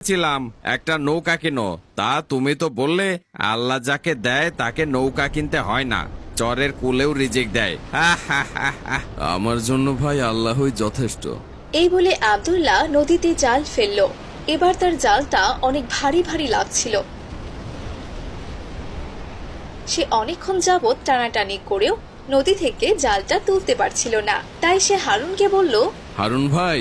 ছিলাম একটা নৌকা কিনো। তা তুমি তো বললে আল্লাহ যাকে দেয় তাকে নৌকা কিনতে হয় না চরের কুলেও রিজিক দেয়। আমার জন্য ভাই আল্লাহই যথেষ্ট। এই বলে আব্দুল্লাহ নদীতে জাল ফেলল। এবার তার জালটা অনেক ভারী ভারী লাগছিল। সে অনেকক্ষণ যাবৎ টানাটানি করেও নদী থেকে জালটা তুলতে পারছিল না। তাই সে হারুনকে বলল হারুন ভাই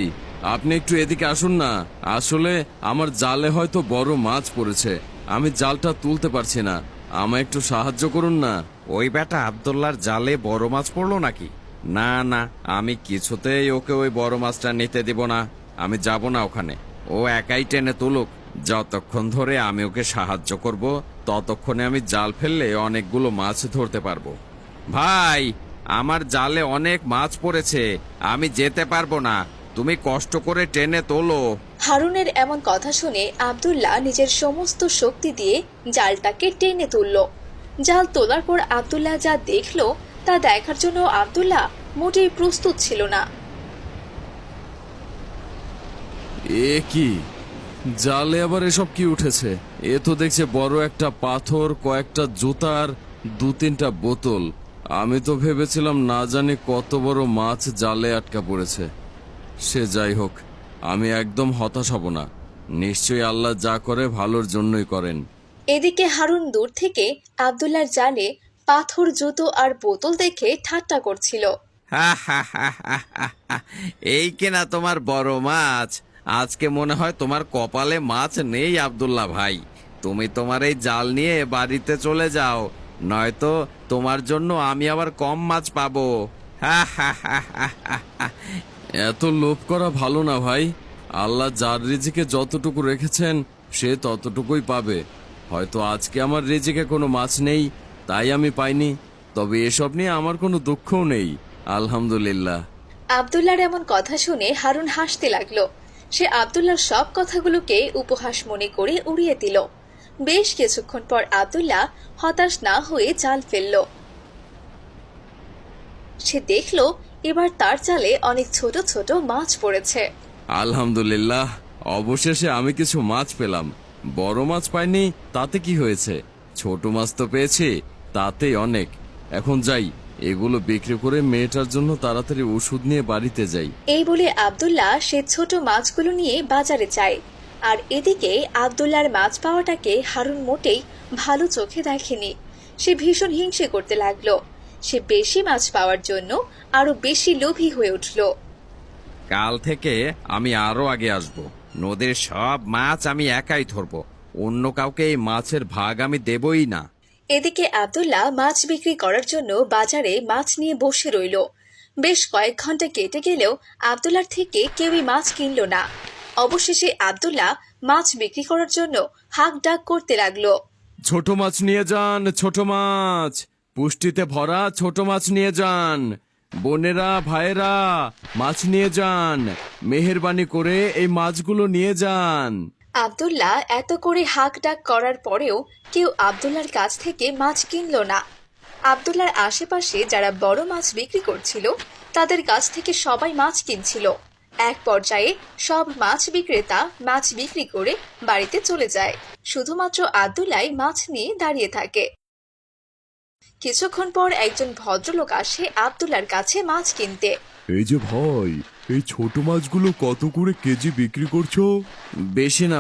আপনি একটু এদিকে আসুন না। আসলে আমার জালে হয়তো বড় মাছ পড়েছে। আমি জালটা তুলতে পারছি না। আমায় একটু সাহায্য করুন না। ওই বেটা আবদুল্লার জালে বড় মাছ পড়ল নাকি? না না আমি কিছুতেই ওকে ওই বড় মাছটা নিতে দিব না। আমি যাব না ওখানে। ও একাই টেনে তুলুক। যতক্ষণ ধরে আমি ওকে সাহায্য করব ততক্ষণে আমি জাল ফেললে অনেকগুলো মাছ ধরতে পারব। ভাই আমার জালে অনেক মাছ পড়েছে। আমি যেতে পারব না। তুমি কষ্ট করে টেনে তোলো। হারুনের এমন কথা শুনে আব্দুল্লাহ নিজের সমস্ত শক্তি দিয়ে জালটাকে টেনে তুলল। জাল তোলার পর আব্দুল্লাহ যা দেখল তা দেখার জন্য আব্দুল্লাহ মোটেই প্রস্তুত ছিল না। এ কি? জালে আবার এসব কি উঠেছে? এ তো দেখছে বড় একটা পাথর কয়েকটা জুতার দু তিনটা বোতল। আমি তো ভেবেছিলাম না জানি কত বড় মাছ জালে আটকা পড়েছে। সে যাই হোক আমি একদম হতাশ হব না। নিশ্চয়ই আল্লাহ যা করে ভালোর জন্যই করেন। এদিকে হারুন দূর থেকে আব্দুল্লাহর জালে পাথর জুতো আর বোতল দেখে ঠাট্টা করছিল। এই কেনা তোমার বড় মাছ। আজকে মনে হয় তোমার কপালে মাছ নেই আব্দুল্লাহ ভাই। তুমি তোমার এই জাল নিয়ে বাড়িতে চলে যাও। নয়তো তোমার জন্য আমি আবার কম মাছ পাবো। এত লোভ করা ভালো না ভাই। আল্লাহ যার রেজিকে যতটুকু রেখেছেন, সে ততটুকুই পাবে। হয়তো আজকে আমার রেজিকে কোনো মাছ নেই, তাই আমি পাইনি। তবে এসব নিয়ে আমার কোনো দুঃখও নেই। আলহামদুলিল্লাহ। আব্দুল্লাহর এমন কথা শুনে হারুন হাসতে লাগল। সে আব্দুল্লাহর সব কথাগুলোকে উপহাস মনে করে উড়িয়ে দিল। বেশ কিছুক্ষণ পর আবদুল্লাহ হতাশ না হয়ে জাল ফেলল। সে দেখল এবার তার জালে অনেক ছোট ছোট মাছ পড়েছে। আলহামদুলিল্লাহ অবশেষে আমি কিছু মাছ পেলাম। বড় মাছ পাইনি তাতে কি হয়েছে? ছোট মাছ তো পেয়েছি তাতেই অনেক। এখন যাই এগুলো বিক্রি করে মেয়েটার জন্য তাড়াতাড়ি ওষুধ নিয়ে বাড়িতে যাই। এই বলে আবদুল্লাহ সে ছোট মাছগুলো নিয়ে বাজারে যায়। আর এদিকে আব্দুল্লাহর মাছ পাওয়াটাকে হারুন মোটেই ভালো চোখে দেখেনি। সে ভীষণ হিংসে করতে লাগল। সে বেশি মাছ পাওয়ার জন্য আরও বেশি লোভী হয়ে উঠল। কাল থেকে আমি আরও আগে আসব। নদীর সব মাছ আমি একাই ধরবো। অন্য কাউকে এই মাছের ভাগ আমি দেবই না। এদিকে আব্দুল্লাহ মাছ বিক্রি করার জন্য বাজারে মাছ নিয়ে বসে রইল। বেশ কয়েক ঘণ্টা কেটে গেলেও আব্দুল্লার থেকে কেউই মাছ কিনল না। অবশেষে আব্দুল্লাহ মাছ বিক্রি করার জন্য হাঁক ডাক করতে লাগল। ছোট মাছ নিয়ে যান ছোট মাছ! পুষ্টিতে ভরা ছোট মাছ নিয়ে যান। বোনেরা, ভাইয়েরা, মাছ নিয়ে যান। মেহেরবানি করে এই মাছগুলো নিয়ে যান। আব্দুল্লাহ এত করে হাঁক ডাক করার পরেও কেউ আবদুল্লার কাছ থেকে মাছ কিনল না। আবদুল্লার আশেপাশে যারা বড় মাছ বিক্রি করছিল, তাদের কাছ থেকে সবাই মাছ কিনছিল। এক পর্যায়ে সব মাছ বিক্রেতা মাছ বিক্রি করে বাড়িতে চলে যায়। শুধুমাত্র আব্দুল্লাই মাছ নিয়ে দাঁড়িয়ে থাকে। কিছুক্ষণ পর একজন ভদ্রলোক আসে আবদুল্লার কাছে মাছ কিনতে। এই যে ভাই এই ছোট মাছগুলো কত করে কেজি বিক্রি করছ? বেশি না